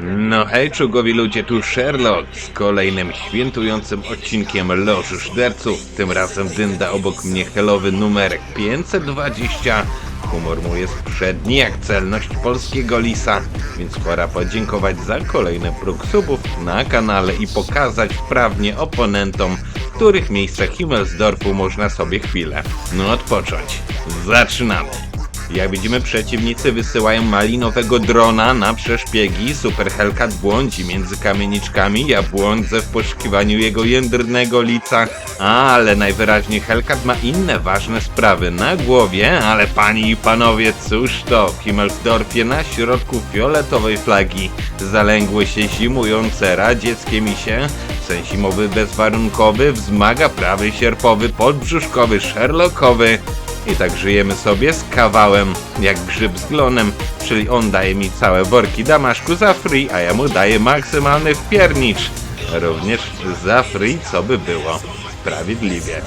No hej, czołgowi ludzie, tu Sherlock z kolejnym świętującym odcinkiem Loży Szderców. Tym razem dynda obok mnie helowy numerek 520. Humor mój jest przedni jak celność polskiego lisa, więc pora podziękować za kolejny próg subów na kanale i pokazać wprawnie oponentom, w których miejscach Himmelsdorfu można sobie chwilę no odpocząć. Zaczynamy! Jak widzimy, przeciwnicy wysyłają malinowego drona na przeszpiegi. Super Hellcat błądzi między kamieniczkami. Ja błądzę w poszukiwaniu jego jędrnego lica. Ale najwyraźniej Hellcat ma inne ważne sprawy na głowie. Ale pani i panowie, cóż to? W Himmelsdorfie na środku fioletowej flagi zalęgły się zimujące radzieckie misie. Sen zimowy bezwarunkowy wzmaga prawy sierpowy, podbrzuszkowy, sherlockowy. I tak żyjemy sobie z kawałem, jak grzyb z glonem, czyli on daje mi całe worki damaszku za free, a ja mu daję maksymalny wpiernicz. Również za free, co by było. Sprawiedliwie.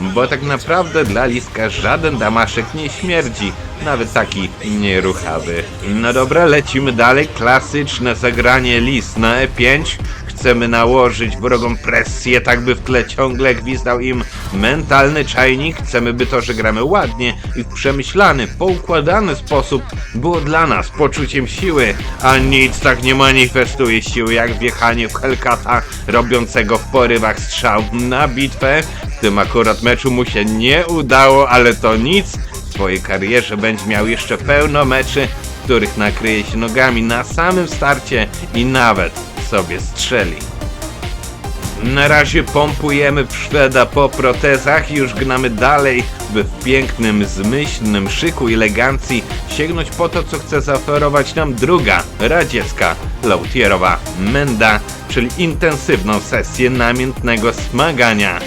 Bo tak naprawdę dla Liska żaden damaszek nie śmierdzi, nawet taki nieruchawy. No dobra, lecimy dalej. Klasyczne zagranie Lis na E5. Chcemy nałożyć wrogom presję, tak by w tle ciągle gwizdał im mentalny czajnik. Chcemy, by to, że gramy ładnie i w przemyślany, poukładany sposób było dla nas poczuciem siły, a nic tak nie manifestuje siły jak wjechanie w Hellcata robiącego w porywach strzał na bitwę. W tym akurat meczu mu się nie udało, ale to nic. W swojej karierze będzie miał jeszcze pełno meczy, w których nakryje się nogami na samym starcie i nawet sobie strzeli. Na razie pompujemy Szweda po protezach i już gnamy dalej, by w pięknym, zmyślnym szyku elegancji sięgnąć po to, co chce zaoferować nam druga, radziecka, lautierowa menda, czyli intensywną sesję namiętnego smagania.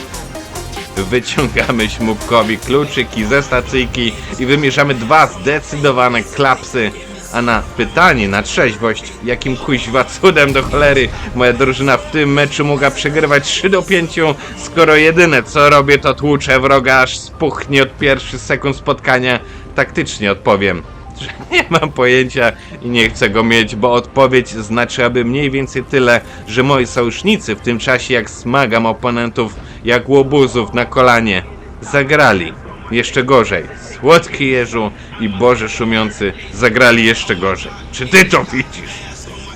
Wyciągamy śmubkowi kluczyki ze stacyjki i wymierzamy dwa zdecydowane klapsy. A na pytanie na trzeźwość, jakim kuźwa cudem do cholery moja drużyna w tym meczu mogła przegrywać 3 do 5, skoro jedyne co robię to tłuczę wroga aż spuchnie od pierwszych sekund spotkania, taktycznie odpowiem, że nie mam pojęcia i nie chcę go mieć, bo odpowiedź znaczyłaby mniej więcej tyle, że moi sojusznicy w tym czasie jak smagam oponentów jak łobuzów na kolanie zagrali jeszcze gorzej. Słodki Jeżu i Boże Szumiący zagrali jeszcze gorzej. Czy ty to widzisz?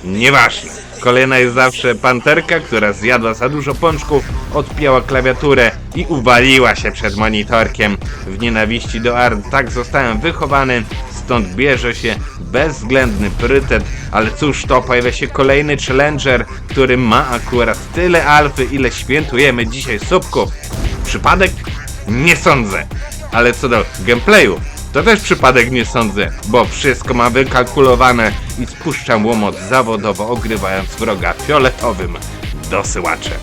Nieważne. Kolejna jest zawsze panterka, która zjadła za dużo pączków, odpięła klawiaturę i uwaliła się przed monitorkiem. W nienawiści do art tak zostałem wychowany, stąd bierze się bezwzględny priorytet, ale cóż to, pojawia się kolejny challenger, który ma akurat tyle alfy, ile świętujemy dzisiaj subków. Przypadek? Nie sądzę. Ale co do gameplayu, to też przypadek nie sądzę, bo wszystko ma wykalkulowane i spuszczam łomot zawodowo, ogrywając wroga fioletowym dosyłaczem.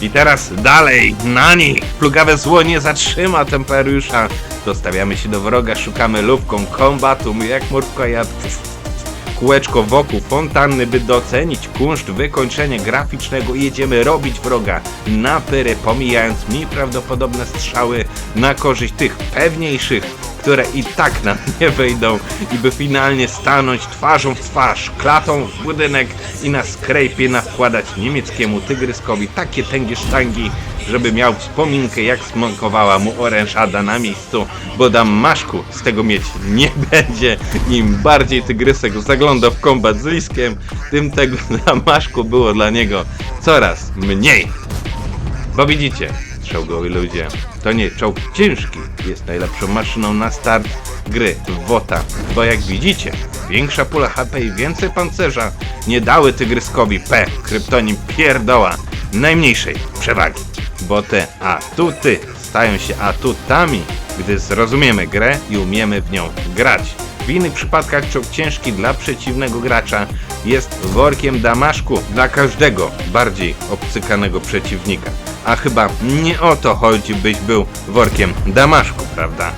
I teraz dalej, na nich! Plugawe zło nie zatrzyma temperusza. Dostawiamy się do wroga, szukamy lubką kombatu, my jak murko jad kółeczko wokół fontanny, by docenić kunszt wykończenia graficznego i jedziemy robić wroga. Na pyry, pomijając mniej prawdopodobne strzały na korzyść tych pewniejszych, które i tak nam nie wejdą i by finalnie stanąć twarzą w twarz, klatą w budynek i na skrejpie nawkładać niemieckiemu tygryskowi takie tęgie sztangi, żeby miał wspominkę jak smakowała mu orężada na miejscu, bo damaszku z tego mieć nie będzie. Im bardziej tygrysek zagląda w kombat z liskiem, tym tego damaszku było dla niego coraz mniej. Bo widzicie, czołgowi ludzie, to nie czołg ciężki jest najlepszą maszyną na start gry WOTA, bo jak widzicie, większa pula HP i więcej pancerza nie dały tygryskowi P, kryptonim pierdoła, najmniejszej przewagi, bo te atuty stają się atutami, gdy zrozumiemy grę i umiemy w nią grać. W innych przypadkach czołg ciężki dla przeciwnego gracza jest workiem damaszku dla każdego bardziej obcykanego przeciwnika. A chyba nie o to chodzi, byś był workiem damaszku, prawda?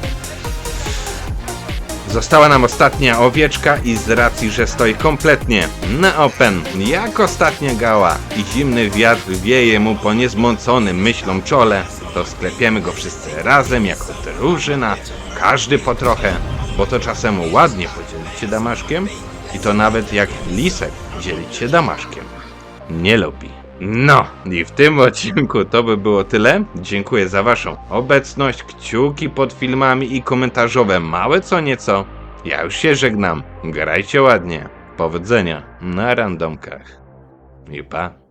Została nam ostatnia owieczka i z racji, że stoi kompletnie na open, jak ostatnia gała i zimny wiatr wieje mu po niezmąconym myślą czole, to sklepiemy go wszyscy razem jako drużyna, każdy po trochę bo to czasem ładnie podzielić się damaszkiem i to nawet jak lisek dzielić się damaszkiem. Nie lubi. No, i w tym odcinku to by było tyle. Dziękuję za Waszą obecność, kciuki pod filmami i komentarzowe małe co nieco. Ja już się żegnam. Grajcie ładnie. Powodzenia na randomkach. I pa.